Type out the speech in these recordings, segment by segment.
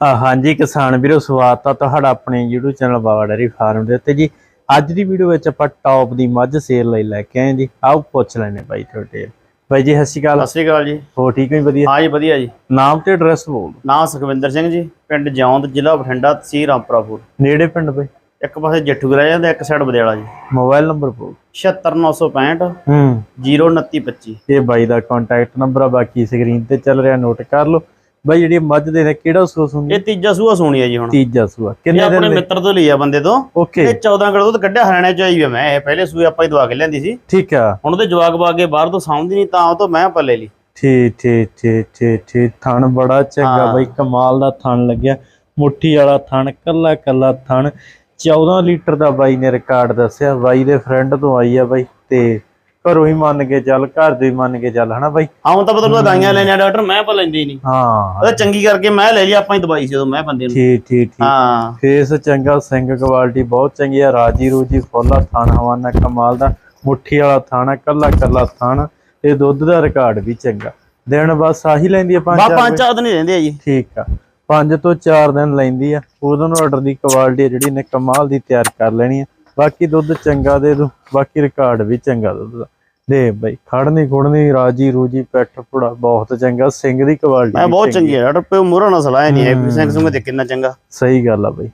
ਹਾਂਜੀ ਕਿਸਾਨ ਵੀਰੋ ਸਵਾਗਤ ਆ ਤੁਹਾਡਾ ਆਪਣੇ YouTube channel Baba dairy farm ਦੇ ਉੱਤੇ ਜੀ। ਅੱਜ ਦੀ ਵੀਡੀਓ ਵਿੱਚ ਆਪਾਂ ਟੌਪ ਦੀ ਮੱਝ ਸੇਲ ਲਈ ਲੈ ਕੇ ਆਏ ਜੀ। ਆਓ ਪੁੱਛ ਲੈਣੇ ਬਾਈ ਤੁਹਾਡੇ। ਬਾਈ ਜੀ ਸਤਿ ਸ਼੍ਰੀ ਅਕਾਲ। ਸਤਿ ਸ੍ਰੀ ਅਕਾਲ ਜੀ। ਹੋ ਠੀਕ ਹੋ ਜੀ ਵਧੀਆ? ਹਾਂ ਜੀ ਵਧੀਆ ਜੀ। ਨਾਮ ਤੇ ਐਡਰੈਸ ਬੋਲ ਦਿਓ। ਨਾਂ ਸੁਖਵਿੰਦਰ ਸਿੰਘ ਜੀ ਪਿੰਡ ਜੌਂਦ ਜ਼ਿਲ੍ਹਾ ਬਠਿੰਡਾ ਤਹਿਸੀਲ ਰਾਮਪੁਰਾਪੁਰ। ਨੇੜੇ ਪਿੰਡ ਬਾਈ? ਇੱਕ ਪਾਸੇ ਜੱਠੂ ਰਹਿ ਜਾਂਦਾ ਇੱਕ ਸਾਈਡ ਬਦਿਆਲਾ ਜੀ। ਮੋਬਾਈਲ ਨੰਬਰ ਬੋਲ 76965 ਹੂੰ। 02925 ਇਹ ਬਾਈ ਦਾ ਕੰਟੈਕਟ ਨੰਬਰ ਆ ਬਾਕੀ ਸਕਰੀਨ ਤੇ ਚੱਲ ਰਿਹਾ ਨੋਟ ਕਰ ਲਓ। ਬਾਈ ਜਿਹੜੀ ਮੱਝ ਦੇ ਨੇ ਕਿਹੜਾ ਸੂਆ ਸੁਣਦੀ ਇਹ ਤੀਜਾ ਸੂਆ ਸੋਣੀ ਹੈ ਜੀ ਹੁਣ। ਤੀਜਾ ਸੂਆ। ਕਿੰਨੇ ਆਪਣੇ ਦਿਨ ਦੇ? ਮਿੱਤਰ ਤੋਂ ਲਈ ਆ ਬੰਦੇ ਤੋਂ। ਓਕੇ। ਇਹ 14 ਕਿਲੋ ਦੁੱਧ ਕੱਢਿਆ ਹਰਿਆਣੇ ਚ ਆਈ ਮੈਂ। ਇਹ ਪਹਿਲੇ ਸੂਏ ਆਪਾਂ ਹੀ ਦਵਾ ਕੇ ਲਿਆਂਦੀ ਸੀ। ਠੀਕ ਆ। ਹੁਣ ਉਹਦੇ ਜਵਾਕ ਬਾਗੇ ਬਾਹਰ ਤੋਂ ਸਾਂਭਦੀ ਨਹੀਂ ਤਾਂ ਉਹ ਤੋਂ ਮੈਂ ਪੱਲੇ ਲਈ। ਠੀਕ ਠੀਕ ਠੀਕ ਠੀਕ ਠੀਕ। ਥਣ ਬੜਾ ਚੰਗਾ। ਬਾਈ ਕਮਾਲ ਦਾ ਥਣ ਲੱਗਿਆ। ਮੁੱਠੀ ਵਾਲਾ ਥਣ ਕੱਲਾ ਕੱਲਾ ਥਣ। 14 ਲੀਟਰ ਦਾ ਬਾਈ ਨੇ ਰਿਕਾਰਡ ਦੱਸਿਆ। ਬਾਈ ਦੇ ਫਰੈਂਡ ਤੋਂ ਆਈ ਆ ਬਾਈ ਤੇ ਘਰੋਂ ਹੀ ਮੰਨ ਕੇ ਚੱਲ ਘਰ ਦੇ ਹੀ ਮੰਨ ਕੇ ਚੱਲ ਹਨਾ ਬਾਈ? ਹੁਣ ਤਾਂ ਪਤਾ ਗਾਈਆਂ ਲੈਣੀਆਂ ਡਾਕਟਰ ਮੈਂ ਪਾ ਲੈਂਦੀ ਨਹੀਂ। ਹਾਂ। ਉਹ ਚੰਗੀ ਕਰਕੇ ਮੈਂ ਲੈ ਲਈ ਆਪਾਂ ਹੀ ਦਵਾਈ ਸੀ ਉਦੋਂ ਮੈਂ ਬੰਦੇ ਨੂੰ। ਠੀਕ ਠੀਕ ਠੀਕ। ਹਾਂ। ਫੇਸ ਚੰਗਾ ਸਿੰਘ ਕੁਆਲਿਟੀ ਬਹੁਤ ਚੰਗੀ ਆ ਰਾਜੀ ਰੂਜੀ ਫੁੱਲਾ ਥਣ ਹਵਾਨਾ ਕਮਾਲ ਦਾ ਮੁੱਠੀ ਵਾਲਾ ਥਣ ਕੱਲਾ ਕੱਲਾ ਥਣ ਤੇ ਦੁੱਧ ਦਾ ਰਿਕਾਰਡ ਵੀ ਚੰਗਾ। ਦਿਨ ਬਸ ਆਹੀ ਲੈਂਦੀ ਆ ਪੰਜ ਚਾਰ ਪੰਜ ਚਾਰ ਦਿਨ ਰਹਿੰਦੇ ਆ ਜੀ। ਠੀਕ ਆ। 5 ਤੋਂ 4 ਦਿਨ ਲੈਂਦੀ ਆ ਉਦੋਂ ਨੂੰ ਆਰਡਰ ਦੀ ਕੁਆਲਿਟੀ ਜਿਹੜੀ ਨੇ ਕਮਾਲ ਦੀ ਤਿਆਰ ਕਰ ਲੈਣੀ ਆ। ਬਾਕੀ ਦੁੱਧ ਚੰਗਾ ਦੇ ਦੋ ਬਾਕੀ ਰਿਕਾਰਡ ਵੀ ਚੰਗਾ ਦੁੱਧ ਦਾ। ਦੇ ਬਈ ਖੜਨੀ ਖੁੜਨੀ ਰਾਜੀ ਰੂਜੀ ਪੈਠ ਪੁੜਾ ਬਹੁਤ ਚੰਗਾ ਸਿੰਘ ਦੀ ਕੁਆਲਿਟੀ ਮੈਂ ਬਹੁਤ ਚੰਗੀ ਹੈ ਡਾਕਟਰ ਪਿਓ ਮੂਹਰਾ ਨਾ ਸਲਾਹ ਨਹੀਂ ਹੈ। ਸਿੰਘ ਸੁੰਗ ਦੇ ਕਿੰਨਾ ਚੰਗਾ। ਸਹੀ ਗੱਲ ਆ ਬਈ।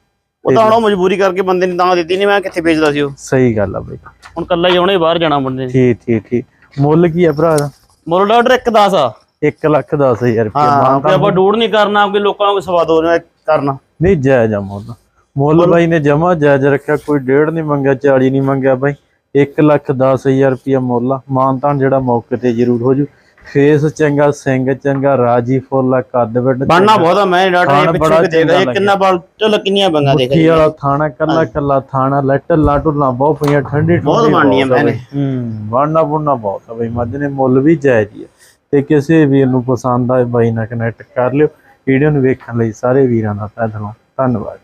ਉਹ ਤਾਂ ਹੁਣ ਉਹ ਮਜਬੂਰੀ ਕਰਕੇ ਬੰਦੇ ਨੇ ਤਾਂ ਦਿੱਤੀ ਨਹੀਂ ਮੈਂ ਕਿੱਥੇ ਵੇਚਦਾ ਸੀ ਉਹ? ਸਹੀ ਗੱਲ ਆ ਬਈ। ਹੁਣ ਕੱਲਾ ਹੀ ਆਉਣੇ ਬਾਹਰ ਜਾਣਾ ਬੰਦੇ ਨੇ। ਠੀਕ ਠੀਕ ਠੀਕ। ਮੁੱਲ ਕੀ ਆ ਭਰਾ ਦਾ ਮੋਰ ਡਾਕਟਰ ਇੱਕ 10 ਆ। 1 ਲੱਖ 10000 ਰੁਪਏ ਹਾਂ ਆਪਾਂ ਡੂੜ ਨਹੀਂ ਕਰਨਾ ਕੋਈ ਲੋਕਾਂ ਨੂੰ ਸਵਾਦ ਹੋ ਕਰਨਾ। ਨਹੀਂ ਜਾਇਜ਼ ਆ ਮੁੱਲ। ਮੁੱਲ ਬਾਈ ਨੇ ਜਮਾ ਜਾਇਜ਼ ਰੱਖਿਆ ਕੋਈ ਡੇਢ ਨਹੀਂ ਮੰਗਿਆ 40 ਨਹੀਂ ਮੰਗਿਆ ਬਾਈ। 1 ਲੱਖ 10000 ਰੁਪਏ ਮੁੱਲ ਮਾਨਤਾਨ ਜਿਹੜਾ ਮੌਕੇ ਤੇ ਜ਼ਰੂਰ ਹੋ ਜੂ। ਫੇਸ ਚੰਗਾ ਸਿੰਘ ਚੰਗਾ ਰਾਜੀ ਫੁੱਲਾ ਕੱਦ ਵੱਡ ਬਣਨਾ ਬਹੁਤ ਆ ਮੈਂ ਡਾਕਟਰ ਪਿੱਛੇ ਦੇਖਦਾ ਇਹ ਕਿੰਨਾ ਬਾਲ ਚਲ ਕਿੰਨੀਆਂ ਬੰਗਾ ਦੇਖ ਮੁੱਠੀ ਵਾਲਾ ਥਾਣਾ ਕੱਲਾ ਕੱਲਾ ਥਾਣਾ ਲੱਟ ਲਾਟੁਲਾ ਬਹੁਤ ਪਈਆਂ ਠੰਡੀ ਬਹੁਤ ਠੰਡੀ ਬਣਨੀ ਬਹੁਤ ਮੈਨੇ। ਬਈ। ਹੂੰ ਬਣਨਾ ਬੁਣਨਾ ਬਹੁਤ ਆ ਬਈ। ਮੱਝ ਨੇ ਮੁੱਲ ਵੀ ਜਾਇਜ਼ ਹੀ ਤੇ ਕਿਸੇ ਵੀਰ ਨੂੰ ਪਸੰਦ ਆਏ ਬਾਈ ਨਾਲ ਕਨੈਕਟ ਕਰ ਲਿਓ। ਵੀਡੀਓ ਨੂੰ ਵੇਖਣ ਲਈ ਸਾਰੇ ਵੀਰਾਂ ਦਾ ਦਿਲੋਂ ਧੰਨਵਾਦ